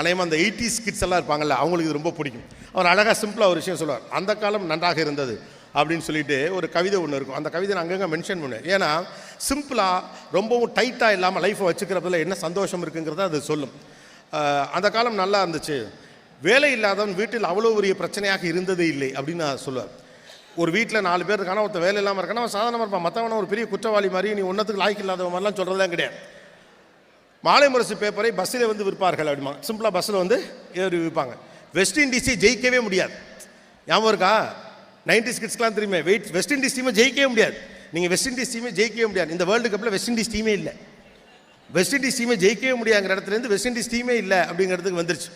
அநேகமாக அந்த eighties kids எல்லாம் இருப்பாங்கல்ல அவங்களுக்கு இது ரொம்ப பிடிக்கும். அவர் அழகாக சிம்பிளாக ஒரு விஷயம் சொல்லுவார் அந்த காலம் நன்றாக இருந்தது அப்படின்னு சொல்லிட்டு ஒரு கவிதை ஒன்று இருக்கும். அந்த கவிதை நான் அங்கங்கே மென்ஷன் பண்ணுவேன் ஏன்னா சிம்பிளாக ரொம்பவும் டைட்டாக இல்லாமல் லைஃப்பை வச்சுக்கிறதுல என்ன சந்தோஷம் இருக்குங்கிறத அது சொல்லும். அந்த காலம் நல்லா இருந்துச்சு. வேலை இல்லாதவன் வீட்டில் அவ்வளோ பெரிய பிரச்சனையாக இருந்ததே இல்லை அப்படின்னு நான் சொல்லுவேன். ஒரு வீட்டில் நாலு பேர் இருக்கானா ஒருத்தன் வேலை இல்லாமல் இருக்கானா அவன் சாதாரணமாக இருப்பான். மற்றவன ஒரு பெரிய குற்றவாளி மாதிரி நீ ஒன்றத்துக்கு லாய்க்கு இல்லாதவன் மாதிரிலாம் சொல்கிறதே கிடையாது. மாலை முரசு பேப்பரை பஸ்ஸில் வந்து விற்பார்கள் அப்படிமா சிம்பிளாக பஸ்ஸில் வந்து ஏறி விற்பாங்க. வெஸ்ட் இண்டீஸை ஜெயிக்கவே முடியாது. ஞாபகம் இருக்கா? நைன்டி கிட்ஸ்க்குலாம் தெரியுமே. வெயிட் வெஸ்ட் இண்டீஸ் டீமை ஜெயிக்கவே முடியாது. நீங்கள் வெஸ்ட் இண்டீஸ் டீமே ஜெயிக்கவே முடியாது. இந்த வேர்ல்டு கப்பில் வெஸ்ட் இண்டீஸ் டீமே இல்லை. வெஸ்ட் இண்டீஸ் டீமே ஜெயிக்கவே முடியாங்கிற இடத்துலேருந்து வெஸ்ட் இண்டீஸ் டீமே இல்லை அப்படிங்கிறதுக்கு வந்துருச்சு.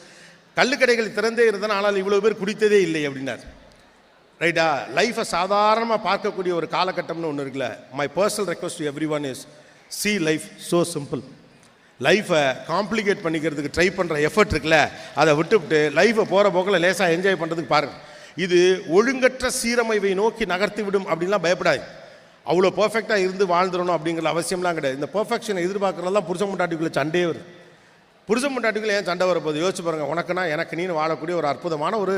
கள்ளுக்கடைகள் திறந்தே இருந்தால் ஆனால் இவ்வளோ பேர் குடித்ததே இல்லை அப்படின்னார். ரைட்டா லைஃப்பை சாதாரணமாக பார்க்கக்கூடிய ஒரு காலகட்டம்னு ஒன்று இருக்குல்ல. My personal request to everyone is see life so simple லைஃப்பை காம்ப்ளிகேட் பண்ணிக்கிறதுக்கு ட்ரை பண்ணுற எஃபர்ட் இருக்குல்ல அதை விட்டுவிட்டு லைஃப்பை போகிற போக்கில் லேசாக என்ஜாய் பண்ணுறதுக்கு பாருங்கள் இது ஒழுங்கற்ற சீரமைவை நோக்கி நகர்த்தி விடும் அப்படின்லாம் பயப்படாது அவ்வளோ பர்ஃபெக்டாக இருந்து வாழ்ந்துடணும் அப்படிங்கிற அவசியம்லாம் கிடையாது. இந்த பர்ஃபெக்ஷனை எதிர்பார்க்குறதெல்லாம் புருஷன் முட்டாட்டிக்குள்ளே சண்டே வருது. புருஷன் முட்டாட்டிக்குள்ளே ஏன் சண்டை வரப்போகுது? யோசிச்சு பாருங்கள் உனக்குனா எனக்கு நீனு வாழக்கூடிய ஒரு அற்புதமான ஒரு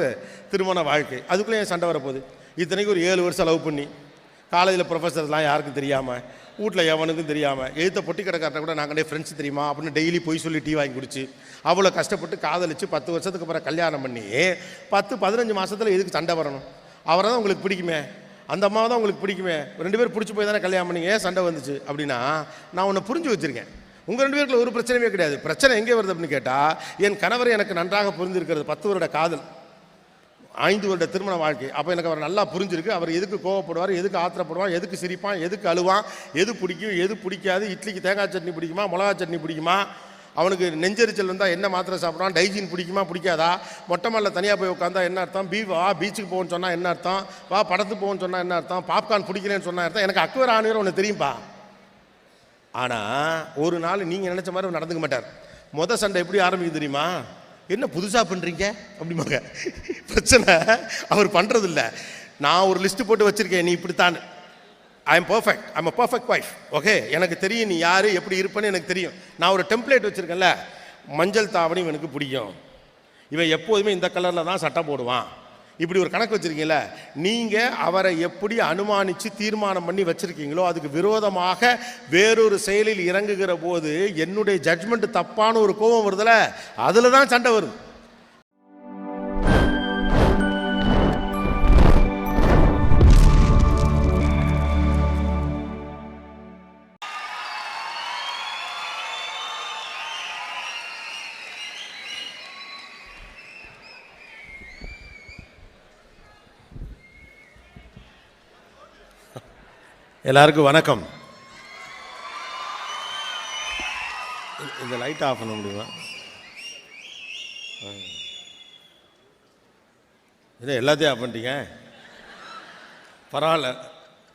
திருமண வாழ்க்கை. அதுக்குள்ளே ஏன் சண்டை வரப்போகுது? இத்தனைக்கு ஒரு ஏழு வருஷம் லவ் பண்ணி காலேஜில் ப்ரொஃபஸர்லாம் யாருக்கும் தெரியாமல் வீட்டில் எவனுக்கும் தெரியாமல் எழுத்த பொட்டி கடைக்கார்ட்ட கூட நாங்கள் ஃப்ரெண்ட்ஸ் தெரியுமா? அப்படின்னு டெய்லி போய் சொல்லி டீ வாங்கி குடிச்சு அவ்வளோ கஷ்டப்பட்டு காதலிச்சு பத்து வருஷத்துக்கு அப்புறம் கல்யாணம் பண்ணி பத்து பதினஞ்சு மாதத்தில் எதுக்கு சண்டை வரணும்? அவரை தான் உங்களுக்கு பிடிக்குமே? அந்த அம்மாவை தான் உங்களுக்கு பிடிக்குமே? ரெண்டு பேரும் பிடிச்சி போய் தானே கல்யாணம் பண்ணீங்க ஏன் சண்டை வந்துச்சு? அப்படின்னா நான் உன்னை புரிஞ்சு வச்சுருக்கேன். உங்கள் ரெண்டு பேருக்குள்ள ஒரு பிரச்சனையுமே கிடையாது. பிரச்சனை எங்கே வருது அப்படின்னு கேட்டால் என் கணவர் எனக்கு நன்றாக புரிஞ்சிருக்கிறது பத்து வருட காதல். ஐந்து வருட திருமண வாழ்க்கை. அப்போ எனக்கு அவர் நல்லா புரிஞ்சிருக்கு. அவர் எதுக்கு கோவப்படுவார் எதுக்கு ஆத்திரப்படுவான் எதுக்கு சிரிப்பான் எதுக்கு அழுவான் எது பிடிக்கும் எது பிடிக்காது இட்லிக்கு தேங்காய் சட்னி பிடிக்குமா மிளகா சட்னி பிடிக்குமா? அவனுக்கு நெஞ்செரிச்சல் வந்தால் என்ன மாத்திரை சாப்பிட்றான் டைஜின் பிடிக்குமா பிடிக்காதா? மொட்டை மாடல தனியாக போய் உட்காந்தா என்ன அர்த்தம்? பீ வா பீச்சுக்கு போகணும்னு சொன்னால் என்ன அர்த்தம்? வா படத்துக்கு போகணும்னு சொன்னால் என்ன அர்த்தம்? பாப்கார்ன் பிடிக்கிறேன்னு சொன்னால் அர்த்தம்? எனக்கு அக்குவர் ஆணுவர் ஒன்று தெரியும்ப்பா ஆனால் ஒரு நாள் நீங்கள் நினச்ச மாதிரி நடந்துக்க மாட்டார். மொதல் சண்டை எப்படி ஆரம்பிக்கும் தெரியுமா? என்ன புதுசாக பண்ணுறீங்க அப்படிம்பாங்க. பிரச்சனை அவர் பண்ணுறதில்ல நான் ஒரு லிஸ்ட்டு போட்டு வச்சுருக்கேன் நீ இப்படித்தான். I am perfect I'm a perfect wife okay எனக்கு தெரியும் நீ யார் எப்படி இருப்பேன்னு எனக்கு தெரியும். நான் ஒரு டெம்ப்ளேட் வச்சுருக்கேன்ல. மஞ்சள் தாவணி இவனுக்கு பிடிக்கும். இவன் எப்போதுமே இந்த கலரில் தான் சட்டை போடுவான். இப்படி ஒரு கணக்கு வச்சுருக்கீங்கள நீங்கள் அவரை எப்படி அனுமானித்து தீர்மானம் பண்ணி வச்சுருக்கீங்களோ அதுக்கு விரோதமாக வேறொரு செயலில் இறங்குகிற போது என்னுடைய ஜட்ஜ்மெண்ட் தப்பான ஒரு கோபம் வருதுல அதில் தான் சண்டை வரும் எல்லாருக்கும் வணக்கம். இந்த லைட் ஆஃப் பண்ண முடியுமா? இல்லை எல்லாத்தையும் ஆஃப் பண்ணிட்டீங்க? பரவாயில்ல.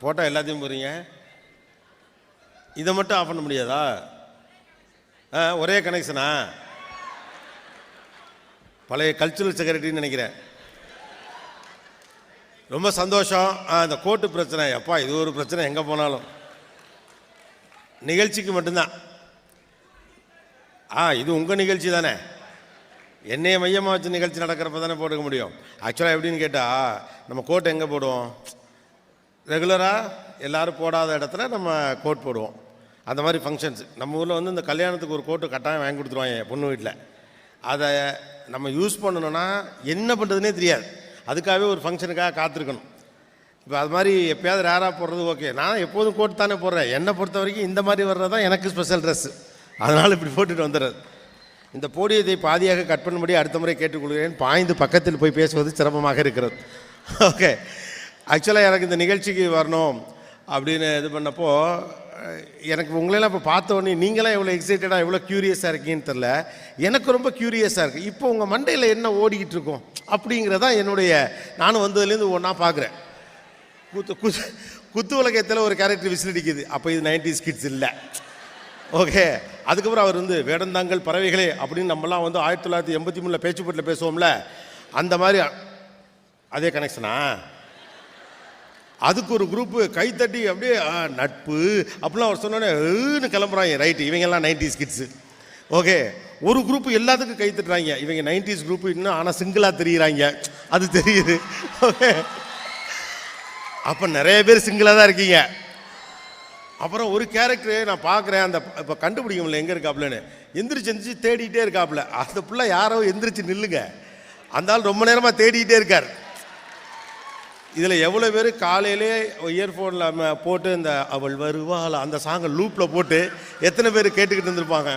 போட்டால் எல்லாத்தையும் போகிறீங்க இதை மட்டும் ஆஃப் பண்ண முடியாதா? ஆ ஒரே கனெக்ஷனா பழைய கல்ச்சுரல் செக்ரட்டரின்னு நினைக்கிறேன். ரொம்ப சந்தோஷம். ஆ, இந்த கோட்டு பிரச்சனை. அப்பா இது ஒரு பிரச்சனை எங்கே போனாலும். நிகழ்ச்சிக்கு மட்டும்தான். ஆ இது உங்கள் நிகழ்ச்சி தானே. என்னைய மையமாக வச்சு நிகழ்ச்சி நடக்கிறப்ப தானே போட்டுக்க முடியும். ஆக்சுவலாக எப்படின்னு கேட்டால் நம்ம கோட் எங்கே போடுவோம்? ரெகுலராக எல்லாரும் போடாத இடத்துல நம்ம கோட் போடுவோம். அந்த மாதிரி ஃபங்க்ஷன்ஸ் நம்ம ஊரில் வந்து இந்த கல்யாணத்துக்கு ஒரு கோட்டு கட்டாயம் வாங்கி கொடுத்துருவாங்க பொண்ணு வீட்டில் அதை நம்ம யூஸ் பண்ணணும்னா என்ன பண்ணுறதுனே தெரியாது. அதுக்காகவே ஒரு ஃபங்க்ஷனுக்காக காத்திருக்கணும். இப்போ அது மாதிரி எப்பயாவது ரேராக போடுறது ஓகே நான் எப்போதும் கோட் தானே போடுறேன். என்னை பொறுத்த வரைக்கும் இந்த மாதிரி வர்றது தான் எனக்கு ஸ்பெஷல் ட்ரெஸ்ஸு அதனால் இப்படி போட்டுட்டு வந்துடுறது. இந்த போடியத்தை பாதியாக கட் பண்ணும்படி அடுத்த முறை கேட்டுக்கொள்கிறேன். பாய்ந்து பக்கத்தில் போய் பேசுவது சிரமமாக இருக்கிறது. ஓகே ஆக்சுவலாக எனக்கு இந்த நிகழ்ச்சிக்கு வரணும் அப்படின்னு இது பண்ணப்போ எனக்கு உங்களெல்லாம் இப்போ பார்த்தோன்னே நீங்களாம் எவ்வளோ எக்ஸைட்டடாக எவ்வளோ க்யூரியஸாக இருக்கீங்கன்னு தெரில எனக்கு ரொம்ப க்யூரியஸாக இருக்குது இப்போ உங்கள் மண்டையில் என்ன ஓடிக்கிட்டு இருக்கோம்? அப்படிங்கிறதான் என்னுடைய நானும் வந்ததுலேருந்து ஒன்றா பார்க்குறேன். குத்து குத்து குத்து உலகத்தில் ஒரு கேரக்டர் விசிலடிக்குது அப்போ இது நைன்டிஸ் கிட்ஸ் இல்லை. ஓகே அதுக்கப்புறம் அவர் வந்து வேடந்தாங்கள் பறவைகளே அப்படின்னு நம்மலாம் வந்து ஆயிரத்தி தொள்ளாயிரத்தி எண்பத்தி மூணில் பேச்சுப்பட்டில் பேசுவோம்ல. அந்த மாதிரி அதே கனெக்ஷனா அதுக்கு ஒரு குரூப்பு கைத்தட்டி அப்படியே ஆ, நட்பு. அப்படிலாம் அவர் சொன்னோன்னே கிளம்புறாங்க. ரைட்டு இவங்கெல்லாம் நைன்டிஸ் கிட்ஸு ஓகே ஒரு குரூப் எல்லாத்துக்கும் கை தட்டுறாங்க. இவங்க நைன்டிஸ் குரூப் இன்னும் ஆனால் சிங்கிளாக தெரியுறாங்க. அது தெரியுது. ஓகே அப்போ நிறைய பேர் சிங்கிளாக தான் இருக்கீங்க. அப்புறம் ஒரு கேரக்டர் நான் பார்க்குறேன். அந்த இப்போ கண்டுபிடிக்க முடியல எங்கே இருக்காப்புலன்னு எந்திரிச்சு எந்திரிச்சு தேடிக்கிட்டே இருக்காப்புல அந்த பிள்ளை யாரோ எந்திரிச்சு நில்லுங்க. அந்த ஆள் ரொம்ப நேரமாக தேடிக்கிட்டே இருக்கார். இதில் எவ்வளோ பேர் காலையிலே இயர்ஃபோனில் போட்டு இந்த அவள் வருவாள்? அந்த சாங்கை லூப்பில் போட்டு எத்தனை பேர் கேட்டுக்கிட்டு இருந்திருப்பாங்க?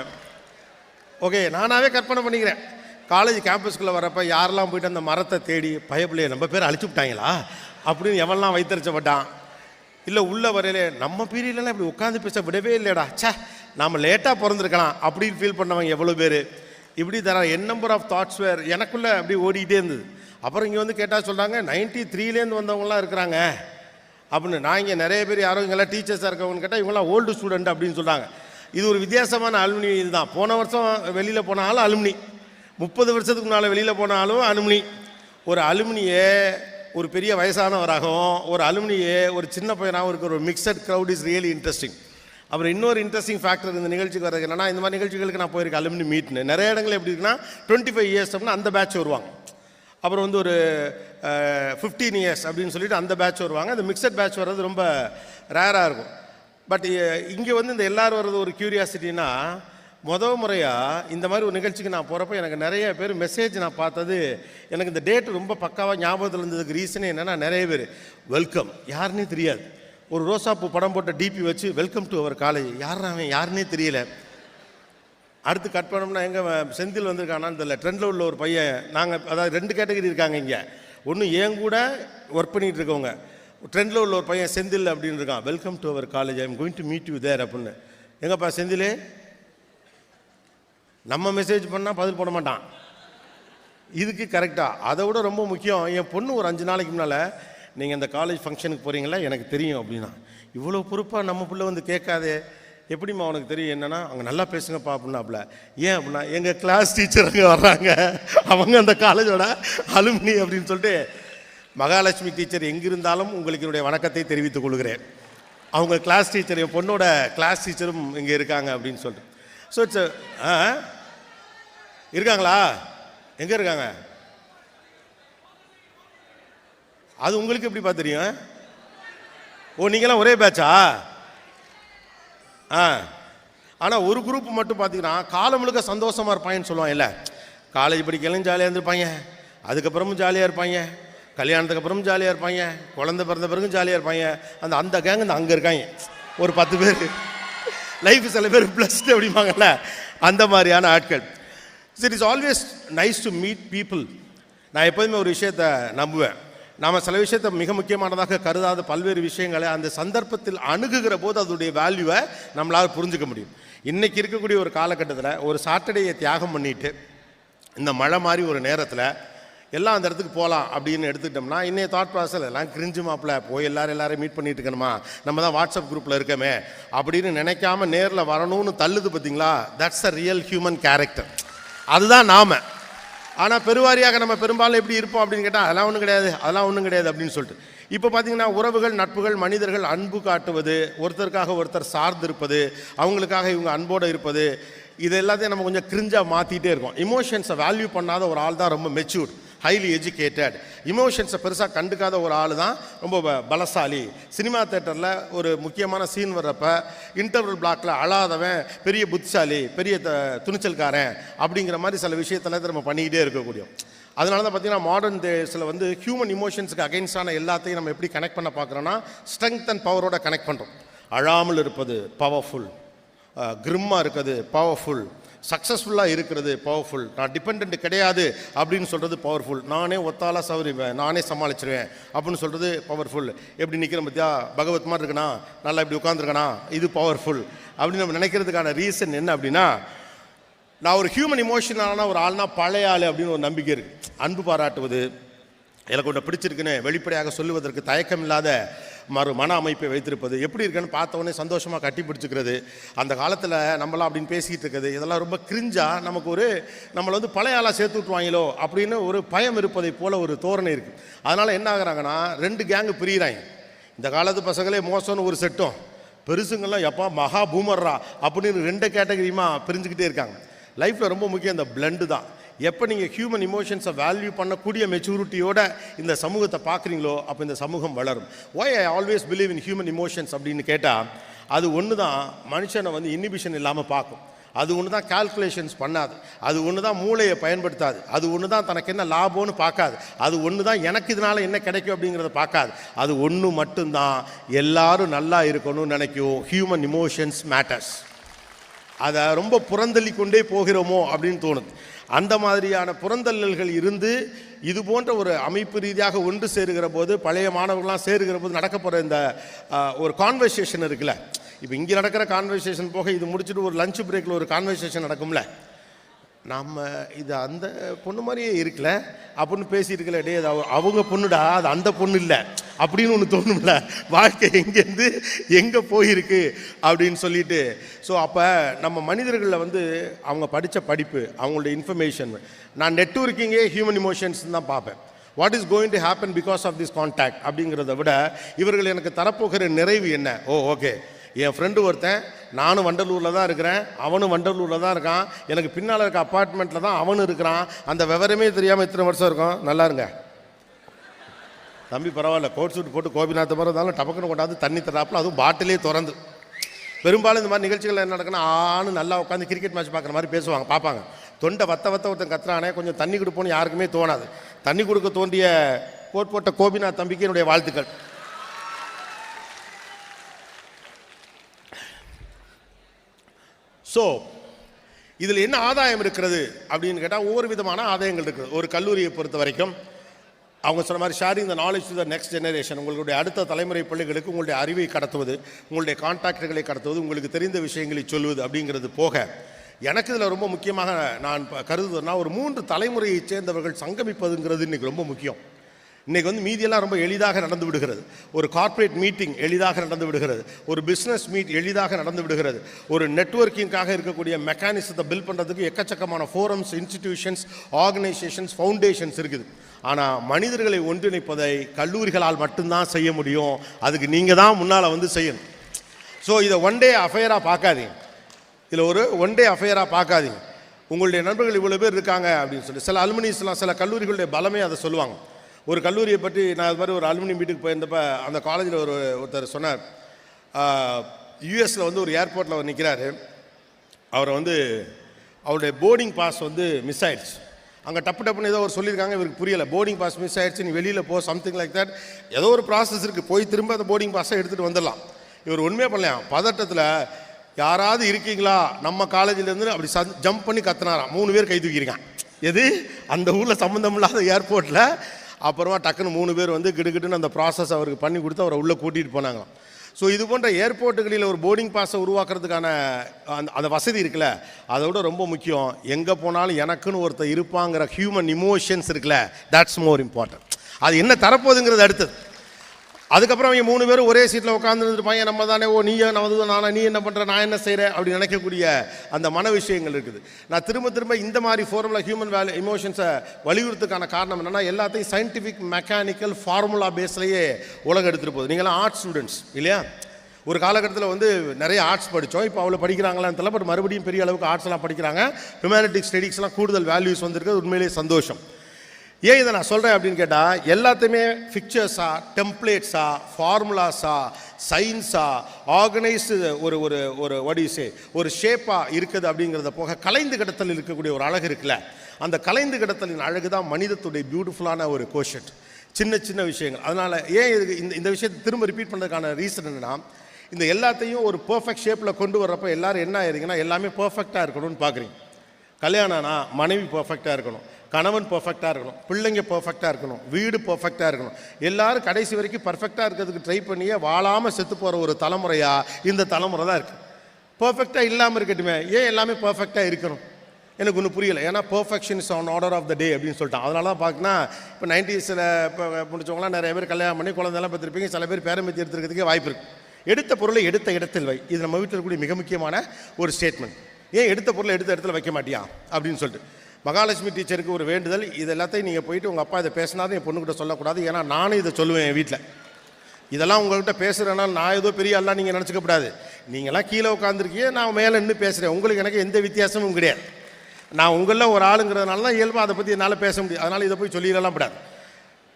ஓகே நானாகவே கற்பனை பண்ணிக்கிறேன். காலேஜ் கேம்பஸ்குள்ளே வரப்போ யாரெல்லாம் போயிட்டு அந்த மரத்தை தேடி பயப்பிள்ளைய நம்ம பேர் அழிச்சு விட்டாங்களா? அப்படின்னு எவன்லாம் வைத்தறிச்சப்பட்டான்? இல்லை உள்ள வரையிலே நம்ம பீரியட்லாம் இப்படி உட்காந்து பேச விடவே இல்லைடா சே நாம் லேட்டாக பிறந்திருக்கலாம் அப்படின்னு ஃபீல் பண்ணவங்க எவ்வளோ பேர்? இப்படி தர என் நம்பர் ஆஃப் தாட்ஸ் வேர் எனக்குள்ளே அப்படி ஓடிக்கிட்டே இருந்தது. அப்புறம் இங்கே வந்து கேட்டால் சொல்கிறாங்க நைன்ட்டி த்ரீலேருந்து வந்தவங்களாம் இருக்கிறாங்க. அப்படின்னு நான் இங்கே நிறைய பேர் யாரும் இங்கெல்லாம் டீச்சர்ஸாக இருக்கவங்கன்னு கேட்டால் இவங்களாம் ஓல்டு ஸ்டூடெண்ட் அப்படின்னு சொல்கிறாங்க இது ஒரு வித்தியாசமான அலுமினி இதுதான். போன வருஷம் வெளியில் போனாலும் அலுமினி முப்பது வருஷத்துக்கு முன்னால் வெளியில் போனாலும் அலுமினி ஒரு அலுமினியே ஒரு பெரிய வயசானவராகவும் ஒரு அலுமினியே ஒரு சின்ன பையனாகவும் இருக்கிற ஒரு mixed crowd is really interesting அப்புறம் இன்னொரு இன்ட்ரெஸ்டிங் ஃபேக்டர் இந்த நிகழ்ச்சிக்கு வரது என்னன்னா இந்த மாதிரி நிகழ்ச்சிகளுக்கு நான் போயிருக்கேன் அலுமினி மீட்னு நிறைய இடங்கள் எப்படி இருக்குன்னா டுவெண்ட்டி ஃபைவ் இயர்ஸ் அப்படின்னா அந்த பேட்ச் வருவாங்க. அப்புறம் வந்து ஒரு ஃபிஃப்டீன் இயர்ஸ் அப்படின்னு சொல்லிட்டு அந்த பேட்ச் வருவாங்க. அந்த மிக்சட் பேட்ச் வர்றது ரொம்ப ரேராக இருக்கும். பட் இங்கே வந்து இந்த எல்லோரும் வர்றது ஒரு க்யூரியாசிட்டினா மொதல் முறையாக இந்த மாதிரி ஒரு நிகழ்ச்சிக்கு நான் போகிறப்ப எனக்கு நிறைய பேர் மெசேஜ் நான் பார்த்தது. எனக்கு இந்த டேட் ரொம்ப பக்காவாக ஞாபகத்தில் இருந்ததுக்கு ரீசனே என்னென்னா நிறைய பேர் வெல்கம் யாருன்னே தெரியாது. ஒரு ரோசாப்பூ படம் போட்ட டிபி வச்சு வெல்கம் டு அவர் காலேஜ் யார் அவன்? யாருன்னே தெரியல. அடுத்து கட் பண்ணோம்னா எங்கே செந்தில் வந்திருக்கானான்னு தெரியல ட்ரெண்டில் உள்ள ஒரு பையன் நாங்கள் அதாவது ரெண்டு கேட்டகரி இருக்காங்க இங்கே. ஒன்று என் கூட ஒர்க் பண்ணிகிட்டு இருக்கவங்க. ட்ரெண்டில் உள்ள ஒரு பையன் செந்தில் அப்படின்னு இருக்கான். Welcome to our college I'm going to meet you there அப்படின்னு. எங்கப்பா செந்திலே? நம்ம மெசேஜ் பண்ணால் பதில் போட மாட்டான். இதுக்கு கரெக்டாக அதை விட ரொம்ப முக்கியம் என் பொண்ணு ஒரு அஞ்சு நாளைக்கு முன்னால் நீங்கள் இந்த காலேஜ் ஃபங்க்ஷனுக்கு போகிறீங்களா எனக்கு தெரியும் அப்படின்னா. இவ்வளோ பொறுப்பாக நம்ம பிள்ளை வந்து கேட்காதே. எப்படிம்மா உனக்கு தெரியும் என்னென்னா அவங்க நல்லா பேசுங்கப்பா அப்படின்னாப்புல ஏன் அப்படின்னா எங்கள் கிளாஸ் டீச்சர் அங்கே வர்றாங்க. அவங்க அந்த காலேஜோட அலுமினி அப்படின்னு சொல்லிட்டு மகாலட்சுமி டீச்சர் எங்கிருந்தாலும் உங்களுக்கு என்னுடைய வணக்கத்தை தெரிவித்துக் கொள்கிறேன். அவங்க கிளாஸ் டீச்சர் என் பொண்ணோட கிளாஸ் டீச்சரும் இங்கே இருக்காங்க அப்படின்னு சொல்லிட்டு. ஸோ இட்ஸ் ஆ இருக்காங்களா? எங்கே இருக்காங்க? அது உங்களுக்கு எப்படிப்பா தெரியும்? ஓ நீங்களாம் ஒரே பேட்சா ஆ. ஆனால் ஒரு குரூப் மட்டும் பார்த்தீங்கன்னா காலம் முழுக்க சந்தோஷமாக இருப்பாங்கன்னு சொல்லுவாங்க இல்லை. காலேஜ் படிக்கலாம் ஜாலியாக இருந்திருப்பாங்க. அதுக்கப்புறமும் ஜாலியாக இருப்பாங்க. கல்யாணத்துக்கு அப்புறமும் ஜாலியாக இருப்பாங்க. குழந்தை பிறந்த பிறகும் ஜாலியாக இருப்பாங்க. அந்த அந்த கேங் இந்த அங்கே இருக்காங்க. ஒரு பத்து பேர். லைஃப் சில பேர் ப்ளஸ்டு அப்படிம்பாங்கல்ல. அந்த மாதிரியான ஆட்கள். It is always nice to meet people நான் எப்போதுமே ஒரு விஷயத்தை நம்புவேன். நாம் சில விஷயத்தை மிக முக்கியமானதாக கருதாத பல்வேறு விஷயங்களை அந்த சந்தர்ப்பத்தில் அணுகுகிற போது அதோடைய வேல்யூவை நம்மளால் புரிஞ்சுக்க முடியும். இன்றைக்கி இருக்கக்கூடிய ஒரு காலகட்டத்தில் ஒரு சாட்டர்டேயை தியாகம் பண்ணிட்டு இந்த மழை மாதிரி ஒரு நேரத்தில் எல்லாம் அந்த இடத்துக்கு போகலாம் அப்படின்னு எடுத்துக்கிட்டோம்னா இன்னைய தாட் ப்ராசஸ் எல்லாம் கிரிஞ்சு மாப்பிள்ள போய் எல்லாரும் எல்லாரும் மீட் பண்ணிட்டு இருக்கணுமா? நம்ம தான் வாட்ஸ்அப் குரூப்பில் இருக்கமே அப்படின்னு நினைக்காம நேரில் வரணும்னு தள்ளுது பார்த்தீங்களா that's a real human character அதுதான் நாம. ஆனால் பெருவாரியாக நம்ம பெரும்பாலும் எப்படி இருப்போம் அப்படின்னு கேட்டால் அதெல்லாம் ஒன்றும் கிடையாது அதெல்லாம் ஒன்றும் கிடையாது அப்படின்னு சொல்லிட்டு. இப்போ பார்த்தீங்கன்னா உறவுகள் நட்புகள் மனிதர்கள் அன்பு காட்டுவது ஒருத்தருக்காக ஒருத்தர் சார்ந்து இருப்பது அவங்களுக்காக இவங்க அன்போடு இருப்பது இது எல்லாத்தையும் நம்ம கொஞ்சம் கிரிஞ்சாக மாற்றிட்டே இருக்கோம். இமோஷன்ஸை வேல்யூ பண்ணாத ஒரு ஆள் தான் ரொம்ப மெச்சூர்ட் ஹைலி எஜுகேட்டட் இமோஷன்ஸை பெருசாக கண்டுக்காத ஒரு ஆள் தான் ரொம்ப பலசாலி. சினிமா தேட்டரில் ஒரு முக்கியமான சீன் வர்றப்ப இன்டர்வல் பிளாக்கில் அழாதவன் பெரிய புத்திசாலி பெரிய த துணிச்சல்காரன் அப்படிங்கிற மாதிரி சில விஷயத்தில் நம்ம பண்ணிக்கிட்டே இருக்கக்கூடிய. அதனால தான் பார்த்தீங்கன்னா மாடர்ன் டேஸில் வந்து ஹியூமன் இமோஷன்ஸுக்கு அகைன்ஸ்டான எல்லாத்தையும் நம்ம எப்படி கனெக்ட் பண்ண பார்க்குறோன்னா ஸ்ட்ரென்த் அண்ட் பவரோட கனெக்ட் பண்ணுறோம் அழாமல் இருப்பது பவர்ஃபுல் கிரிம்மாக இருக்கிறது பவர்ஃபுல் சக்ஸஸ்ஃபுல்லாக இருக்கிறது பவர்ஃபுல் நான் டிபெண்ட் கிடையாது அப்படின்னு சொல்கிறது பவர்ஃபுல் நானே ஒத்தாலாக சவரிவேன் நானே சமாளிச்சிருவேன் அப்படின்னு சொல்கிறது பவர்ஃபுல் எப்படி நிற்கிறேன் பார்த்தியா பகவத் மாதிரி இருக்கணா நல்லா இப்படி உட்காந்துருக்கேனா இது பவர்ஃபுல் அப்படின்னு நம்ம நினைக்கிறதுக்கான ரீசன் என்ன அப்படின்னா நான் ஒரு ஹியூமன் இமோஷனான ஒரு ஆள்னா பழைய ஆள் அப்படின்னு ஒரு நம்பிக்கை இருக்குது அன்பு பாராட்டுவது எனக்கு ஒன்று பிடிச்சிருக்குன்னு வெளிப்படையாக சொல்லுவதற்கு தயக்கம் இல்லாத மறு மன அமைப்பை வைத்திருப்பது. எப்படி இருக்குன்னு பார்த்தவொடனே சந்தோஷமாக கட்டி பிடிச்சிக்கிறது. அந்த காலத்தில் நம்மளாம் அப்படின்னு பேசிக்கிட்டு இருக்குது. இதெல்லாம் ரொம்ப கிரிஞ்சாக நமக்கு ஒரு நம்மளை வந்து பழைய ஆளாக சேர்த்து விட்டுவாங்களோ அப்படின்னு ஒரு பயம் இருப்பதை போல் ஒரு தோரணை இருக்குது அதனால் என்ன ஆகுறாங்கன்னா ரெண்டு கேங்கு பிரியிறாங்க. இந்த காலத்து பசங்களே மோசம்னு ஒரு செட்டும். பெருசுங்கள்லாம் எப்பா மகா பூமர்ரா அப்படின்னு ரெண்டு கேட்டகரியுமா பிரிஞ்சுக்கிட்டே இருக்காங்க. லைஃப்பில் ரொம்ப முக்கியம் இந்த பிளண்டு தான். எப்போ நீங்கள் ஹியூமன் இமோஷன்ஸை வேல்யூ பண்ணக்கூடிய மெச்சூரிட்டியோட இந்த சமூகத்தை பார்க்குறீங்களோ அப்போ இந்த சமூகம் வளரும். Why I always believe in human emotions அப்படின்னு கேட்டால் அது ஒன்று தான் மனுஷனை வந்து இன்னிபிஷன் இல்லாமல் பார்க்கும். அது ஒன்று தான் கால்குலேஷன்ஸ் பண்ணாது. அது ஒன்று தான் மூளையை பயன்படுத்தாது. அது ஒன்று தான் தனக்கு என்ன லாபம்னு பார்க்காது. அது ஒன்று தான் எனக்கு இதனால் என்ன கிடைக்கும் அப்படிங்கிறத பார்க்காது. அது ஒன்று மட்டும்தான். எல்லாரும் நல்லா இருக்கணும்னு நினைக்கும். ஹியூமன் இமோஷன்ஸ் மேட்டர்ஸ் அதை ரொம்ப புறந்தள்ளி கொண்டே போகிறோமோ அப்படின்னு தோணுது. அந்த மாதிரியான புறந்தள்ளல்கள் இருந்து இது போன்ற ஒரு அமைப்பு ரீதியாக ஒன்று சேருகிற போது பழைய மாணவர்கள்லாம் சேருகிற போது நடக்க போகிற இந்த ஒரு கான்வர்சேஷன் இருக்குல்ல. இப்போ இங்கே நடக்கிற கான்வர்சேஷன் போக இது முடிச்சுட்டு ஒரு லஞ்ச் பிரேக்கில் ஒரு கான்வர்சேஷன் நடக்கும்ல. நம்ம இது அந்த பொண்ணு மாதிரியே இருக்கல. அப்படின்னு பேசியிருக்கல டே அது அவ- அவங்க பொண்ணுடா அது அந்த பொண்ணு இல்லை. அப்படின்னு ஒன்று தோணும்ல. வாழ்க்கை எங்கேருந்து எங்கே போயிருக்கு அப்படின்னு சொல்லிட்டு. ஸோ அப்போ நம்ம மனிதர்களில் வந்து அவங்க படித்த படிப்பு அவங்களுடைய இன்ஃபர்மேஷன் நான் நெட்ஒர்க்கிங்கே ஹியூமன் இமோஷன்ஸ் தான் பார்ப்பேன். What is going to happen because of this contact அப்படிங்கிறத விட இவர்கள் எனக்கு தரப்போகிற நிறைவு என்ன? ஓ ஓகே என் ஃப்ரெண்டு ஒருத்தன் நானும் வண்டலூரில் தான் இருக்கிறேன் அவனும் வண்டலூரில் தான் இருக்கான். எனக்கு பின்னால் இருக்க அப்பார்ட்மெண்ட்டில் தான் அவனும் இருக்கிறான். அந்த விவரமே தெரியாமல் இத்தனை வருஷம் இருக்கும். நல்லா இருங்க. தம்பி பரவாயில்ல கோட் சூட் போட்டு கோபிநாத்த மாதிரி இருந்தாலும் டபக்குன்னு கொண்டாந்து தண்ணி தராப்பில் அதுவும் பாட்டிலே திறந்து. பெரும்பாலும் இந்த மாதிரி நிகழ்ச்சிகள் என்ன நடக்குன்னா ஆணு நல்லா உட்காந்து கிரிக்கெட் மேட்ச் பார்க்குற மாதிரி பேசுவாங்க பார்ப்பாங்க. தொண்டை வத்த வத்த ஒருத்தன் கத்துறானே கொஞ்சம் தண்ணி கொடுப்போன்னு யாருக்குமே தோணாது. தண்ணி கொடுக்க தோண்டிய கோட் போட்ட கோபிநாத் தம்பிக்கு என்னுடைய வாழ்த்துக்கள். ஸோ இதில் என்ன ஆதாயம் இருக்கிறது அப்படின்னு கேட்டால் ஒவ்வொரு விதமான ஆதாயங்கள் இருக்குது. ஒரு கல்லூரியை பொறுத்த வரைக்கும் அவங்க சொன்ன மாதிரி sharing the knowledge to the next generation உங்களுடைய அடுத்த தலைமுறை பிள்ளைகளுக்கு உங்களுடைய அறிவை கடத்துவது உங்களுடைய கான்டாக்டுகளை கடத்துவது உங்களுக்கு தெரிந்த விஷயங்களை சொல்வது அப்படிங்கிறது போக எனக்கு இதில் ரொம்ப முக்கியமாக நான் ப- கருதுவதுன்னா ஒரு மூன்று தலைமுறையைச் சேர்ந்தவர்கள் சங்கமிப்பதுங்கிறது இன்றைக்கி ரொம்ப முக்கியம். இன்றைக்கி வந்து மீதியெல்லாம் ரொம்ப எளிதாக நடந்து விடுகிறது. ஒரு கார்ப்பரேட் மீட்டிங் எளிதாக நடந்து விடுகிறது. ஒரு பிஸ்னஸ் மீட் எளிதாக நடந்து விடுகிறது. ஒரு நெட்ஒர்க்கிங்காக இருக்கக்கூடிய மெக்கானிசத்தை பில்ட் பண்ணுறதுக்கு எக்கச்சக்கமான ஃபோரம்ஸ் இன்ஸ்டிடியூஷன்ஸ் ஆர்கனைசேஷன்ஸ் ஃபவுண்டேஷன்ஸ் இருக்குது. ஆனால் மனிதர்களை ஒன்றிணைப்பதை கல்லூரிகளால் மட்டும்தான் செய்ய முடியும். அதுக்கு நீங்கள் தான் முன்னால் வந்து செய்யணும். ஸோ இதை ஒன் டே அஃபையராக பார்க்காதீங்க. இதில் ஒரு ஒன் டே அஃபையராக பார்க்காதீங்க. உங்களுடைய நண்பர்கள் இவ்வளோ பேர் இருக்காங்க அப்படின்னு சொல்லி சில அலுமினிஸ்லாம் சில கல்லூரிகளுடைய பலமே அதை சொல்லுவாங்க. ஒரு கல்லூரியை பற்றி நான் அது மாதிரி ஒரு அலுமினி மீட்டுக்கு போயிருந்தப்ப அந்த காலேஜில் ஒரு ஒருத்தர் சொன்னார். யூஎஸில் வந்து ஒரு ஏர்போர்ட்டில் அவர் நிற்கிறாரு அவரை வந்து அவருடைய போர்டிங் பாஸ் வந்து மிஸ் ஆயிடுச்சு. அங்கே டப்பு டப்புன்னு ஏதோ ஒரு சொல்லியிருக்காங்க இவருக்கு புரியலை. போர்டிங் பாஸ் மிஸ் ஆயிடுச்சு நீ வெளியில் போ சம்திங் லைக் தட் ஏதோ ஒரு ப்ராசஸ் இருக்குது போய் திரும்ப அந்த போர்டிங் பாஸை எடுத்துகிட்டு வந்துடலாம். இவர் உண்மையாக பண்ணலாம் பதட்டத்தில் யாராவது இருக்கீங்களா? நம்ம காலேஜிலேருந்து அப்படி சந் ஜம்ப் பண்ணி கத்துனாராம். மூணு பேர் கை தூக்கியிருக்கான். எது? அந்த ஊரில் சம்மந்தம் இல்லாத ஏர்போர்ட்டில் அப்புறமா டக்குன்னு மூணு பேர் வந்து கிடுகிட்டுன்னு அந்த ப்ராசஸ் அவருக்கு பண்ணி கொடுத்து அவரை உள்ளே கூட்டிகிட்டு போனாங்களாம். ஸோ இது போன்ற ஏர்போர்ட்டுகளில் ஒரு போர்டிங் பாஸை உருவாக்குறதுக்கான அந்த அந்த வசதி இருக்குல்ல அதை விட ரொம்ப முக்கியம். எங்கே போனாலும் எனக்குன்னு ஒருத்தர் இருப்பாங்கிற ஹியூமன் இமோஷன்ஸ் இருக்குல்ல தட்ஸ் மோர் இம்பார்ட்டன்ட் அது என்ன தரப்போகுதுங்கிறது அடுத்தது. அதுக்கப்புறம் அவங்க மூணு பேரும் ஒரே சீட்டில் உட்காந்துருந்துட்டு பையன் நம்ம தானே ஓ நீ நான் வந்து நானா நீ என்ன பண்ணுற நான் என்ன செய்கிறேன் அப்படி நினைக்கக்கூடிய அந்த மன விஷயங்கள் இருக்குது. நான் திரும்ப திரும்ப இந்த மாதிரி ஃபோரமில் ஹியூமன் வேல்யூ இமோஷன்ஸை வலியுறுத்துக்கான காரணம் என்னென்னா எல்லாத்தையும் சயின்டிஃபிக் மெக்கானிக்கல் ஃபார்முலா பேஸ்லேயே உலகம் எடுத்துகிட்டு போகுது. நீங்களாம் ஆர்ட்ஸ் ஸ்டூடெண்ட்ஸ் இல்லையா? ஒரு காலகட்டத்தில் வந்து நிறைய ஆர்ட்ஸ் படித்தோம் இப்போ அவ்வளோ படிக்கிறாங்களான்னு தெரியல பட் மறுபடியும் பெரிய அளவுக்கு ஆர்ட்ஸ்லாம் படிக்கிறாங்க. ஹியூமனிட்டிக் ஸ்டடீஸ்லாம் கூடுதல் வேல்யூஸ் வந்திருக்கு. உண்மையிலேயே சந்தோஷம். ஏன் இதை நான் சொல்கிறேன் அப்படின்னு கேட்டால் எல்லாத்தையுமே பிக்சர்ஸா டெம்ப்ளேட்ஸா ஃபார்முலாஸா சயின்ஸா ஆர்கனைஸ்டு ஒரு ஒரு ஒரு வடிசே ஒரு ஷேப்பாக இருக்குது அப்படிங்கிறத போக கலைந்து கிடத்தல் இருக்கக்கூடிய ஒரு அழகு இருக்குல்ல? அந்த கலைந்து கிடத்தலின் அழகு தான் மனிதத்துடைய பியூட்டிஃபுல்லான ஒரு கோஷன் சின்ன சின்ன விஷயங்கள். அதனால் ஏன் இதுக்கு இந்த இந்த விஷயத்தை திரும்ப ரிப்பீட் பண்ணுறதுக்கான ரீசன் என்னன்னா இந்த எல்லாத்தையும் ஒரு பர்ஃபெக்ட் ஷேப்பில் கொண்டு வர்றப்போ எல்லாரும் என்ன ஆயிருங்கன்னா எல்லாமே பர்ஃபெக்டாக இருக்கணும்னு பார்க்குறீங்க. கல்யாணம்னா மனைவி பர்ஃபெக்டாக இருக்கணும். கணவன் பர்ஃபெக்டாக இருக்கணும். பிள்ளைங்க பர்ஃபெக்டாக இருக்கணும். வீடு பர்ஃபெக்டாக இருக்கணும். எல்லாரும் கடைசி வரைக்கும் பர்ஃபெக்டாக இருக்கிறதுக்கு ட்ரை பண்ணியே வாழாமல் செத்து போகிற ஒரு தலைமுறையாக இந்த தலைமுறை தான் இருக்குது பர்ஃபெக்டாக இல்லாமல் இருக்கட்டுமே. ஏன் எல்லாமே பர்ஃபெக்டாக இருக்கணும்? எனக்கு ஒன்றும் புரியல. ஏன்னா perfection is on order of the day அப்படின்னு சொல்லிட்டான். அதனால தான் பார்க்கனா இப்போ நைன்டிஸில் இப்போ முடிச்சவங்களாம் நிறைய பேர் கல்யாணம் பண்ணி குழந்தைலாம் பார்த்துருப்பீங்க சில பேர் பேரம்பத்தி எடுத்துருக்கிறதுக்கே வாய்ப்பு இருக்குது எடுத்த பொருளை எடுத்த இடத்தில் வை. இது நம்ம வீட்டில் இருக்கக்கூடிய மிக முக்கியமான ஒரு ஸ்டேட்மெண்ட் ஏன் எடுத்த பொருளை எடுத்த இடத்துல வைக்க மாட்டியா? அப்படின்னு சொல்லிட்டு. மகாலட்சுமி டீச்சருக்கு ஒரு வேண்டுதல். இது எல்லாத்தையும் நீங்கள் போயிட்டு உங்கள் அப்பா இதை பேசினாலும் என் பொண்ணுக்கிட்ட சொல்லக்கூடாது. ஏன்னா நானும் இதை சொல்லுவேன் என் வீட்டில் இதெல்லாம் உங்கள்கிட்ட பேசுகிறேன்னா நான் ஏதோ பெரிய எல்லாம் நீங்கள் நினச்சிக்கப்படாது நீங்களாம் கீழே உட்காந்துருக்கீங்க நான் மேலே நின்று பேசுகிறேன் உங்களுக்கு எனக்கு எந்த வித்தியாசமும் கிடையாது. நான் உங்களில் ஒரு ஆளுங்கிறதுனால தான் இயல்பாக அதை பற்றி என்னால் பேச முடியும். அதனால் இதை போய் சொல்லிடலாம் கூடாது.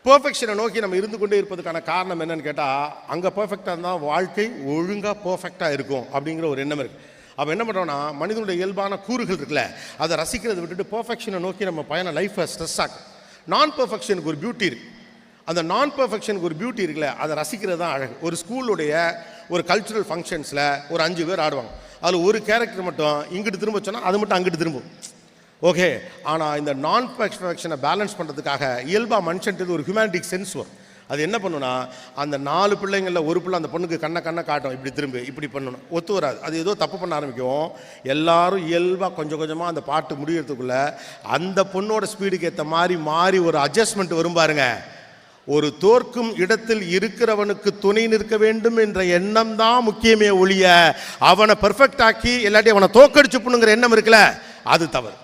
பர்ஃபெக்ஷனை நோக்கி நம்ம இருந்து கொண்டே இருப்பதுக்கான காரணம் என்னன்னு கேட்டால் அங்கே பர்ஃபெக்டாக இருந்தால் வாழ்க்கை ஒழுங்காக பர்ஃபெக்டாக இருக்கும் அப்படிங்கிற ஒரு எண்ணம் இருக்குது அப்போ என்ன பண்ணுறோம்னா மனிதனுடைய இயல்பான கூறுகள் இருக்குல்ல அதை ரசிக்கிறதை விட்டுட்டு பர்ஃபெக்ஷனை நோக்கி நம்ம பயணம் லைஃப்பை ஸ்ட்ரெஸ் ஆகும் நான் பர்ஃபெக்ஷனுக்கு ஒரு பியூட்டி இருக்குது அந்த நான் பர்ஃபெக்ஷனுக்கு ஒரு பியூட்டி இருக்குல்ல அதை ரசிக்கிறது தான் அழகு. ஒரு ஸ்கூலுடைய ஒரு கல்ச்சுரல் ஃபங்க்ஷன்ஸில் ஒரு அஞ்சு பேர் ஆடுவாங்க. அதில் ஒரு கேரக்டர் மட்டும் இங்கிட்டு திரும்ப சொன்னால் அது மட்டும் அங்கிட்டு திரும்பும். ஓகே ஆனால் இந்த நான் பர்ஃபெக்ஷனை பேலன்ஸ் பண்ணுறதுக்காக இயல்பாக மனுஷன்ட்டு ஒரு ஹியூமனிட்டிக் சென்ஸ் வரும். அது என்ன பண்ணுன்னா அந்த நாலு பிள்ளைங்களில் ஒரு பிள்ளை அந்த பொண்ணுக்கு கண்ணை கண்ணை காட்டும். இப்படி திரும்பி இப்படி பண்ணணும். ஒத்து வராது. அது ஏதோ தப்பு பண்ண ஆரம்பிக்கும். எல்லாரும் இயல்பாக கொஞ்சம் கொஞ்சமாக அந்த பாட்டு முடிகிறதுக்குள்ள அந்த பொண்ணோட ஸ்பீடுக்கு ஏற்ற மாதிரி மாறி ஒரு அட்ஜஸ்ட்மெண்ட் வரும் பாருங்க. ஒரு தோற்கும் இடத்தில் இருக்கிறவனுக்கு துணை நிற்க வேண்டும் என்ற எண்ணம் தான் முக்கியமே ஒழிய அவனை பெர்ஃபெக்ட் ஆக்கி இல்லாட்டி அவனை தோக்கடிச்சு பண்ணுங்கிற எண்ணம் இருக்குல்ல அது தவறு.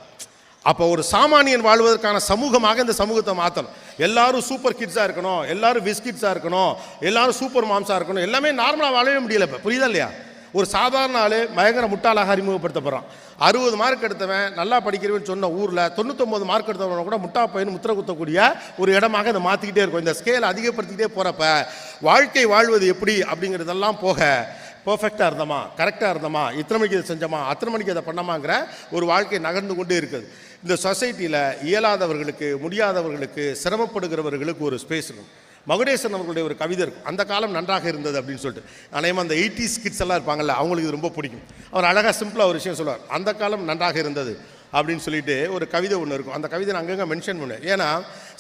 அப்போ ஒரு சாமானியன் வாழ்வதற்கான சமூகமாக இந்த சமூகத்தை மாற்றணும் எல்லாரும் சூப்பர் கிட்ஸாக இருக்கணும் எல்லாரும் விஸ்கிட்ஸாக இருக்கணும் எல்லாரும் சூப்பர் மாம்ஸாக இருக்கணும் எல்லாமே நார்மலாக வாழவே முடியல இப்போ. புரியுதா இல்லையா? ஒரு சாதாரண ஆள் பயங்கர முட்டாளாக அறிமுகப்படுத்தப்படுறான். அறுபது மார்க் எடுத்தவன் நல்லா படிக்கிறவன் சொன்ன ஊரில் தொண்ணூத்தொம்பது மார்க் எடுத்தவன கூட முட்டா பையன் முத்திர குத்தக்கூடிய ஒரு இடமாக இதை மாற்றிக்கிட்டே இருக்கும். இந்த ஸ்கேல் அதிகப்படுத்திக்கிட்டே போகிறப்ப வாழ்க்கை வாழ்வது எப்படி அப்படிங்கிறதெல்லாம் போக பர்ஃபெக்டாக இருந்தோமா? கரெக்டாக இருந்தோமா? இத்தனை மணிக்கு இதை செஞ்சோமா? அத்தனை மணிக்கு இதை பண்ணமாங்கிற ஒரு வாழ்க்கை நகர்ந்து கொண்டே இருக்குது. இந்த சொசைட்டியில் இயலாதவர்களுக்கு முடியாதவர்களுக்கு சிரமப்படுகிறவர்களுக்கு ஒரு ஸ்பேஸ் இருக்கும். மகுடேசன் அவர்களுடைய ஒரு கவிதை இருக்கும். அந்த காலம் நன்றாக இருந்தது அப்படின்னு சொல்லிட்டு. அநேகமாக அந்த எயிட்டிஸ் கிட்ஸ் எல்லாம் இருப்பாங்கல்ல அவங்களுக்கு இது ரொம்ப பிடிக்கும். அவர் அழகாக சிம்பிளாக ஒரு விஷயம் சொல்லுவார். அந்த காலம் நன்றாக இருந்தது அப்படின்னு சொல்லிட்டு ஒரு கவிதை ஒன்று இருக்கும். அந்த கவிதை நான் அங்கங்கே மென்ஷன் பண்ணுவேன் ஏன்னா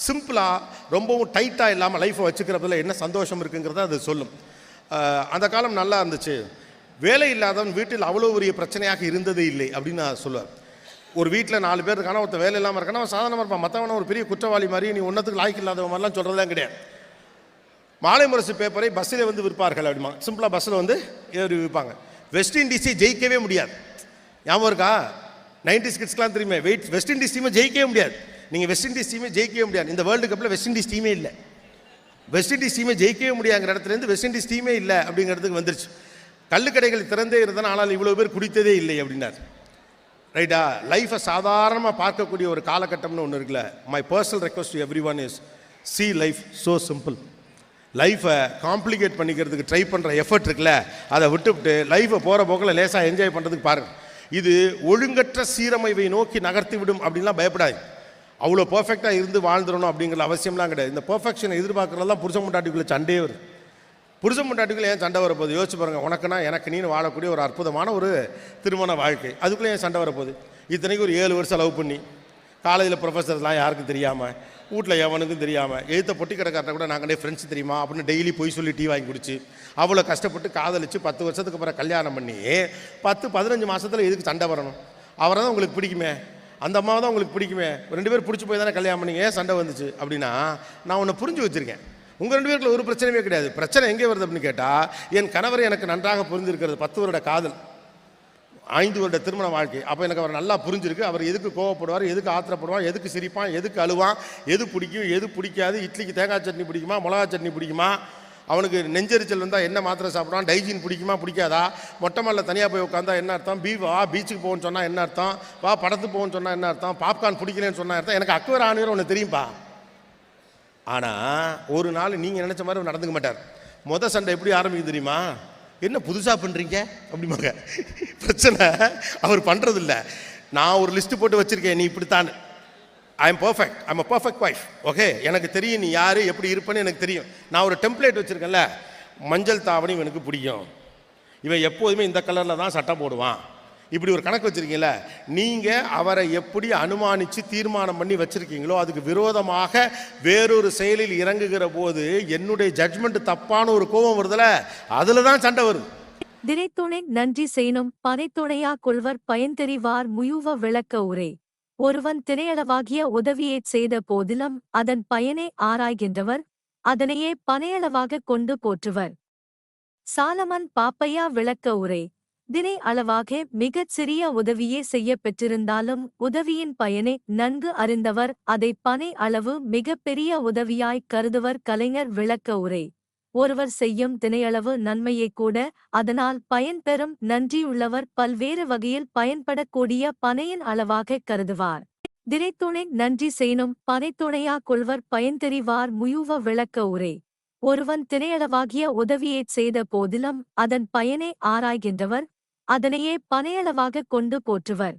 சிம்பிளாக ரொம்பவும் டைட்டாக இல்லாமல் லைஃப்பை வச்சுக்கிறதுல என்ன சந்தோஷம் இருக்குங்கிறத அது சொல்லும். அந்த காலம் நல்லா இருந்துச்சு. வேலை இல்லாதவன் வீட்டில் அவ்வளோ பெரிய பிரச்சனையாக இருந்ததே இல்லை அப்படின்னு நான் சொல்லுவேன். ஒரு வீட்டில் நாலு பேர் இருக்கானா ஒருத்தன் வேலை இல்லாமல் இருக்கானா அவன் சாதாரணமாக இருப்பான். மற்றவன ஒரு பெரிய குற்றவாளி மாதிரி நீ ஒன்றத்துக்கு லாய்க்கு இல்லாதவன் மாதிரிலாம் சொல்கிறதெல்லாம் கிடையாது. மாலை முரசு பேப்பரை பஸ்ஸில் வந்து விற்பார்கள் அப்படிமா சிம்பிளாக பஸ்ஸில் வந்து ஏறி விற்பாங்க. வெஸ்ட் இண்டீஸை ஜெயிக்கவே முடியாது. ஞாபகம் இருக்கா? நைன்டிஸ் கிட்ஸ்க்கெலாம் தெரியுமே வெயிட் வெஸ்ட் இண்டீஸ் டீமை ஜெயிக்கவே முடியாது. நீங்கள் வெஸ்ட் இண்டீஸ் டீமே ஜெயிக்கவே முடியாது. இந்த வேர்ல்டு கப்பில் வெஸ்ட் இண்டீஸ் டீமே இல்லை. வெஸ்ட் இண்டீஸ் டீமே ஜெயிக்கவே முடியாங்கிற இடத்துலேருந்து வெஸ்ட் இண்டீஸ் டீமே இல்லை அப்படிங்கிறதுக்கு வந்துருச்சு. கள்ளுக்கடைகள் திறந்தே இருந்தால் ஆனால் இவ்வளோ பேர் குடித்ததே இல்லை அப்படின்னார். ரைட்டா லைஃப்பை சாதாரணமாக பார்க்கக்கூடிய ஒரு காலகட்டம்னு ஒன்று இருக்குல்ல. My personal request to everyone is see life so simple லைஃப்பை காம்ப்ளிகேட் பண்ணிக்கிறதுக்கு ட்ரை பண்ணுற எஃபர்ட் இருக்குல்ல. அதை விட்டுவிட்டு லைஃப்பை போகிற போக்கில் லேசாக என்ஜாய் பண்ணுறதுக்கு பாருங்கள் இது ஒழுங்கற்ற சீரமைவை நோக்கி நகர்த்தி விடும் அப்படின்லாம் பயப்படாது அவ்வளோ பர்ஃபெக்டாக இருந்து வாழ்ந்துடணும் அப்படிங்கிற அவசியம்லாம் கிடையாது. இந்த பர்ஃபெக்ஷனை எதிர்பார்க்குறதெல்லாம் புருஷன் முட்டாட்டிக்குள்ளே சண்டே வருது. புருஷன் முட்டாட்டிக்குள்ளே ஏன் சண்டை வரப்போகுது? யோசிச்சு பாருங்கள் உனக்குனா எனக்கு நீனு வாழக்கூடிய ஒரு அற்புதமான ஒரு திருமண வாழ்க்கை. அதுக்குள்ளே ஏன் சண்டை வரப்போகுது? இத்தனைக்கு ஒரு ஏழு வருஷம் லவ் பண்ணி காலேஜில் ப்ரொஃபஸர்லாம் யாருக்கும் தெரியாமல் வீட்டில் எவனுக்கும் தெரியாமல் எழுத்த பொட்டி கடைக்காரட்ட கூட நாங்களே ஃப்ரெண்ட்ஸ் தெரியுமா? அப்படின்னு டெய்லி போய் சொல்லி டீ வாங்கி குடிச்சு அவ்வளோ கஷ்டப்பட்டு காதலிச்சு பத்து வருஷத்துக்கு அப்புறம் கல்யாணம் பண்ணி பத்து பதினஞ்சு மாதத்தில் எதுக்கு சண்டை வரணும்? அவரை தான் உங்களுக்கு பிடிக்குமே? அந்த அம்மாவை தான் உங்களுக்கு பிடிக்குமே? ரெண்டு பேர் பிடிச்சி போய் தானே கல்யாணம் பண்ணீங்க? ஏன் சண்டை வந்துச்சு? அப்படின்னா நான் உன்னை புரிஞ்சு வச்சுருக்கேன். உங்கள் ரெண்டு பேருக்குள்ள ஒரு பிரச்சனையுமே கிடையாது. பிரச்சனை எங்கே வருது அப்படின்னு கேட்டால் என் கணவர் எனக்கு நன்றாக புரிஞ்சிருக்கிறது பத்து வருட காதல். ஐந்து வருட திருமண வாழ்க்கை. அப்போ எனக்கு அவர் நல்லா புரிஞ்சிருக்கு. அவர் எதுக்கு கோவப்படுவார்? எதுக்கு ஆத்திரப்படுவான் எதுக்கு சிரிப்பான்? எதுக்கு அழுவான்? எது பிடிக்கும்? எது பிடிக்காது? இட்லிக்கு தேங்காய் சட்னி பிடிக்குமா? மிளகா சட்னி பிடிக்குமா? அவனுக்கு நெஞ்செரிச்சல் வந்தால் என்ன மாத்திரை சாப்பிட்றான் டைஜின் பிடிக்குமா பிடிக்காதா? மொட்டை மல்ல தனியாக போய் உட்காந்தா என்ன அர்த்தம்? பீ வா பீச்சுக்கு போகணும்னு சொன்னால் என்ன அர்த்தம்? வா படத்துக்கு போகணும்னு சொன்னால் என்ன அர்த்தம்? பாப்கார்ன் பிடிக்கலன்னு சொன்னால் அர்த்தம்? எனக்கு அக்வர் ஆணிவர் ஒன்று தெரியும்பா. ஆனால் ஒரு நாள் நீங்கள் நினச்ச மாதிரி அவர் நடந்துக்க மாட்டார். மொதல் சண்டை எப்படி ஆரம்பிக்கும் தெரியுமா? என்ன புதுசாக பண்ணுறீங்க அப்படிம்பாங்க. பிரச்சனை. அவர் பண்ணுறதில்ல நான் ஒரு லிஸ்ட்டு போட்டு வச்சுருக்கேன் நீ இப்படித்தான். I am perfect I'm a perfect wife okay எனக்கு தெரியும் நீ யார் எப்படி இருப்பேன்னு எனக்கு தெரியும். நான் ஒரு டெம்ப்ளேட் வச்சுருக்கேன்ல. மஞ்சள் தாவணி இவனுக்கு பிடிக்கும். இவன் எப்போதுமே இந்த கலரில் தான் சட்டை போடுவான். இப்படி ஒரு கணக்கு வச்சுருக்கீங்கள நீங்கள் அவரை எப்படி அனுமானித்து தீர்மானம் பண்ணி வச்சுருக்கீங்களோ அதுக்கு விரோதமாக வேறொரு செயலில் இறங்குகிற போது என்னுடைய ஜட்ஜ்மெண்ட் தப்பான ஒரு கோபம் வருதுல. அதில் தான் சண்டை வரும் திரைத்துணை நன்றி செய்யணும் பனைத்துணையா கொள்வர் பயன்தெரிவார் முயுவ விளக்க உரை. ஒருவன் திரையளவாகிய உதவியைச் செய்த போதிலும் அதன் பயனை ஆராய்கின்றவர் அதனையே பனையளவாகக் கொண்டு போற்றுவர். சாலமன் பாப்பையா விளக்க உரை தினை அளவாக மிகச் சிறிய உதவியே செய்யப் பெற்றிருந்தாலும் உதவியின் பயனை நன்கு அறிந்தவர் அதை பனை அளவு மிகப் பெரிய உதவியாய்க் கருதுவர் கலைஞர் விளக்க உரை. ஒருவர் செய்யும் தினையளவு நன்மையைக் கூட அதனால் பயன் பெறும் நன்றியுள்ளவர் பல்வேறு வகையில் பயன்படக்கூடிய பனையின் அளவாகக் கருதுவார். திரைத்துணை நன்றி செய்யணும் பனைத்துணையா கொள்வர் பயன்தெறிவார் முயுவ விளக்க உரை. ஒருவன் தினையளவாகிய உதவியைச் செய்த போதிலும் அதன் பயனை ஆராய்கின்றவர் அதனையே பனையளவாகக் கொண்டு போற்றுவர்.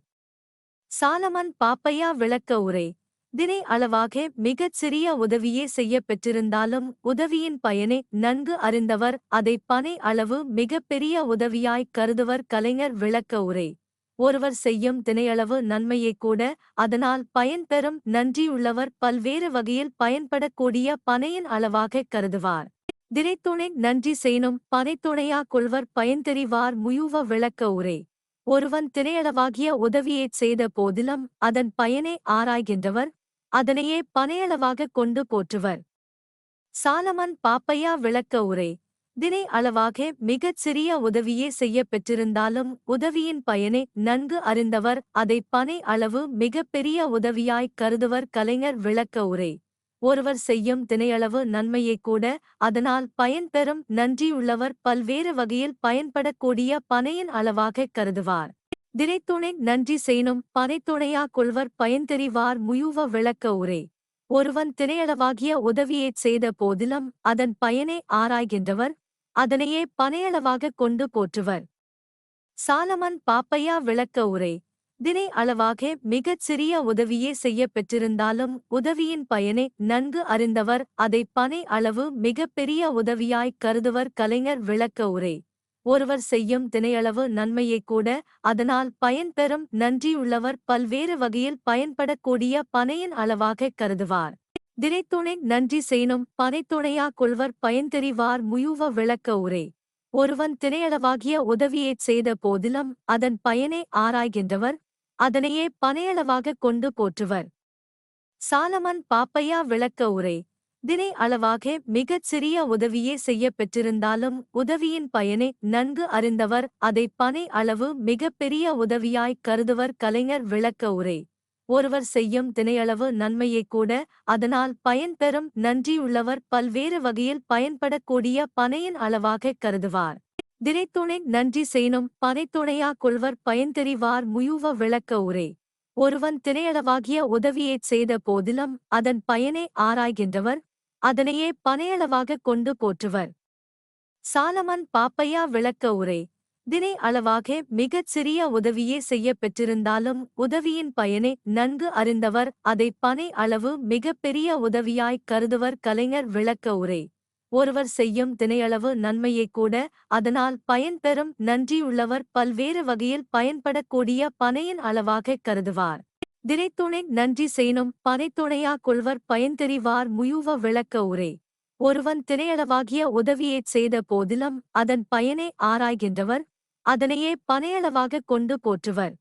சாலமன் பாப்பையா விளக்க உரை. தினை அளவாக மிகச் சிறிய உதவியே செய்யப் பெற்றிருந்தாலும் உதவியின் பயனை நன்கு அறிந்தவர் அதை பனை அளவு மிகப் பெரிய உதவியாய்க் கருதுவர் கலைஞர் விளக்க உரை. ஒருவர் செய்யும் தினையளவு நன்மையை கூட அதனால் பயன்பெறும் நன்றியுள்ளவர் பல்வேறு வகையில் பயன்படக்கூடிய பனையின் அளவாகக் கருதுவார். திரைத்துணை நன்றி செய்யணும் பனைத்துணையா கொள்வர் பயன்தெரிவார் முயுவ விளக்க உரை. ஒருவன் திரையளவாகிய உதவியைச் செய்த போதிலும் அதன் பயனை ஆராய்கின்றவர் அதனையே பனையளவாகக் கொண்டு போற்றுவர். சாலமன் பாப்பையா விளக்க உரை. தினை அளவாக மிகச் சிறிய உதவியே செய்யப் பெற்றிருந்தாலும் உதவியின் பயனை நன்கு அறிந்தவர் அதை பனை அளவு மிகப் பெரிய கருதுவர் கலைஞர் விளக்க உரை. ஒருவர் செய்யும் தினையளவு நன்மையை கூட அதனால் பயன் பெறும் நன்றியுள்ளவர் பல்வேறு வகையில் பயன்படக்கூடிய பனையின் அளவாகக் கருதுவார். திரைத்துணை நன்றி செய்னும் பனைத்துணையா கொள்வர் பயன்தெரிவார் முயுவ விளக்க உரை. ஒருவன் திரையளவாகிய உதவியைச் செய்த போதிலும் அதன் பயனை ஆராய்கின்றவர் அதனையே பனையளவாகக் கொண்டு போற்றுவர். சாலமன் பாப்பையா விளக்க உரை. தினை அளவாக மிகச் சிறிய உதவியே செய்யப் பெற்றிருந்தாலும் உதவியின் பயனை நன்கு அறிந்தவர் அதை பனை அளவு மிகப் பெரிய உதவியாய்க் கருதுவர் கலைஞர் விளக்க உரை. ஒருவர் செய்யும் தினையளவு நன்மையைக் கூட அதனால் பயன் பெறும் நன்றியுள்ளவர் பல்வேறு வகையில் பயன்படக்கூடிய பனையின் அளவாகக் கருதுவார். தினைத்துணை நன்றி செய்யணும் பனைத்துணையா கொள்வர் பயன்தெறிவார் முயுவ விளக்க உரை. ஒருவன் தினையளவாகிய உதவியைச் செய்த போதிலும் அதன் பயனை ஆராய்கின்றவர் அதனையே பனையளவாகக் கொண்டு போற்றுவர். சாலமன் பாப்பையா விளக்க உரை. தினை அளவாக மிகச் சிறிய உதவியே செய்யப் பெற்றிருந்தாலும் உதவியின் பயனை நன்கு அறிந்தவர் அதை பனை அளவு மிகப் பெரிய உதவியாய்க் கருதுவர் கலைஞர் விளக்க உரை. ஒருவர் செய்யும் தினையளவு நன்மையை கூட அதனால் பயன்பெறும் நன்றியுள்ளவர் பல்வேறு வகையில் பயன்படக்கூடிய பனையின் அளவாகக் கருதுவார். திரைத்துணை நன்றி செய்யணும் பனைத்துணையா கொள்வர் பயன்தெரிவார் முயுவ விளக்க உரை. ஒருவன் தினையளவாகிய உதவியைச் செய்த போதிலும் அதன் பயனை ஆராய்கின்றவர் அதனையே பனையளவாகக் கொண்டு போற்றுவர். சாலமன் பாப்பையா விளக்க உரை. தினை அளவாக மிகச் சிறிய உதவியே செய்யப் பெற்றிருந்தாலும் உதவியின் பயனை நன்கு அறிந்தவர் அதை பனை அளவு மிகப் பெரிய கருதுவர் கலைஞர் விளக்க உரை. ஒருவர் செய்யும் தினையளவு நன்மையை கூட அதனால் பயன் பெறும் நன்றியுள்ளவர் பல்வேறு வகையில் பயன்படக்கூடிய பனையின் அளவாகக் கருதுவார். திரைத்துணை நன்றி செய்னும் பனைத்துணையா கொள்வர் பயன்தெரிவார் முயுவ விளக்க உரை. ஒருவன் திரையளவாகிய உதவியைச் செய்த போதிலும் அதன் பயனை ஆராய்கின்றவர் அதனையே பனையளவாகக் கொண்டு போற்றுவர்.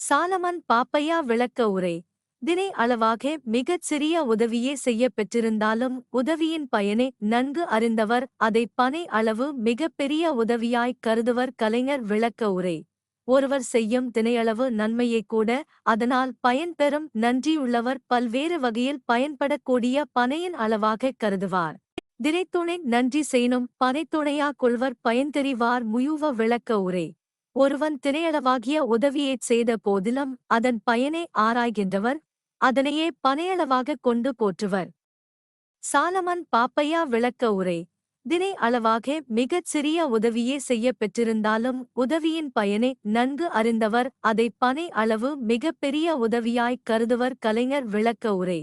சாலமன் பாப்பையா விளக்க உரை. தினை அளவாக மிகச் சிறிய உதவியே செய்யப் பெற்றிருந்தாலும் உதவியின் பயனை நன்கு அறிந்தவர் அதை பனை அளவு மிகப் பெரிய உதவியாய்க் கருதுவர் கலைஞர் விளக்க உரை. ஒருவர் செய்யும் தினையளவு நன்மையைக் கூட அதனால் பயன் பெறும் நன்றியுள்ளவர் பல்வேறு வகையில் பயன்படக்கூடிய பனையின் அளவாகக் கருதுவார். திரைத்துணை நன்றி செய்யணும் பனைத்துணையா கொள்வர் பயன்தெறிவார் முயுவ விளக்க உரை. ஒருவன் தினையளவாகிய உதவியைச் செய்த போதிலும் அதன் பயனை ஆராய்கின்றவர் அதனையே பனையளவாகக் கொண்டு போற்றுவர். சாலமன் பாப்பையா விளக்க உரை. தினை அளவாக மிகச் சிறிய உதவியே செய்யப் பெற்றிருந்தாலும் உதவியின் பயனை நன்கு அறிந்தவர் அதை பனை அளவு மிகப் பெரிய உதவியாய்க் கருதுவர் கலைஞர் விளக்க உரை.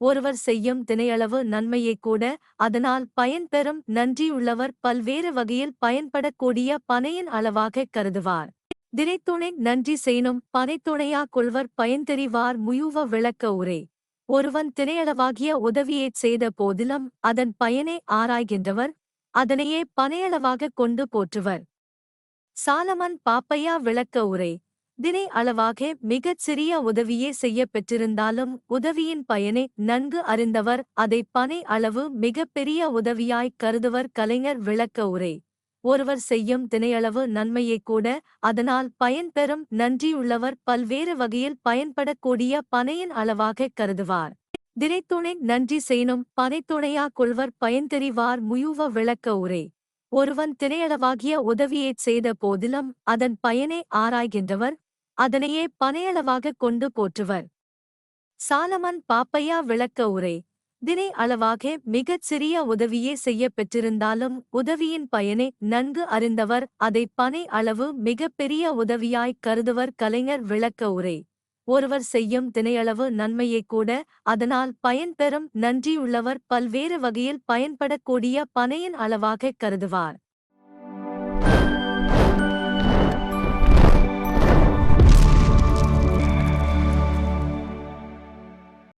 ஒருவர் செய்யும் தினையளவு நன்மையை கூட அதனால் பயன்பெறும் நன்றியுள்ளவர் பல்வேறு வகையில் பயன்படக்கூடிய பனையின் அளவாகக் கருதுவார். தினைத்துணை நன்றி செய்யணும் பனைத்துணையா கொள்வர் பயன்தெரிவார் முயுவ விளக்க உரை. ஒருவன் தினையளவாகிய உதவியைச் செய்த போதிலும் அதன் பயனை ஆராய்கின்றவர் அதனையே பனையளவாகக் கொண்டு போற்றுவர். சாலமன் பாப்பையா விளக்க உரை. தினை அளவாக மிகச் சிறிய உதவியே செய்யப் பெற்றிருந்தாலும் உதவியின் பயனை நன்கு அறிந்தவர் அதை பனை அளவு மிகப் பெரிய உதவியாய்க் கருதுவர் கலைஞர் விளக்க உரை. ஒருவர் செய்யும் தினையளவு நன்மையை கூட அதனால் பயன் பெறும் நன்றியுள்ளவர் பல்வேறு வகையில் பயன்படக்கூடிய பனையின் அளவாகக் கருதுவார். தினைத்துணை நன்றி செய்னும் பனைத்துணையா கொள்வர் பயன்தெரிவார் முயுவ விளக்க உரை. ஒருவன் திரையளவாகிய உதவியைச் செய்த போதிலும் அதன் பயனை ஆராய்கின்றவர் அதனையே பனையளவாகக் கொண்டு போற்றுவர். சாலமன் பாப்பையா விளக்க உரை. தினை அளவாக மிகச் சிறிய உதவியே செய்யப் பெற்றிருந்தாலும் உதவியின் பயனை நன்கு அறிந்தவர் அதை பனை அளவு மிகப் பெரிய உதவியாய்க் கருதுவர் கலைஞர் விளக்க உரை. ஒருவர் செய்யும் தினையளவு நன்மையைக் கூட. அதனால் பயன்பெறும் நன்றியுள்ளவர் பல்வேறு வகையில் பயன்படக்கூடிய பனையின் அளவாகக் கருதுவார்.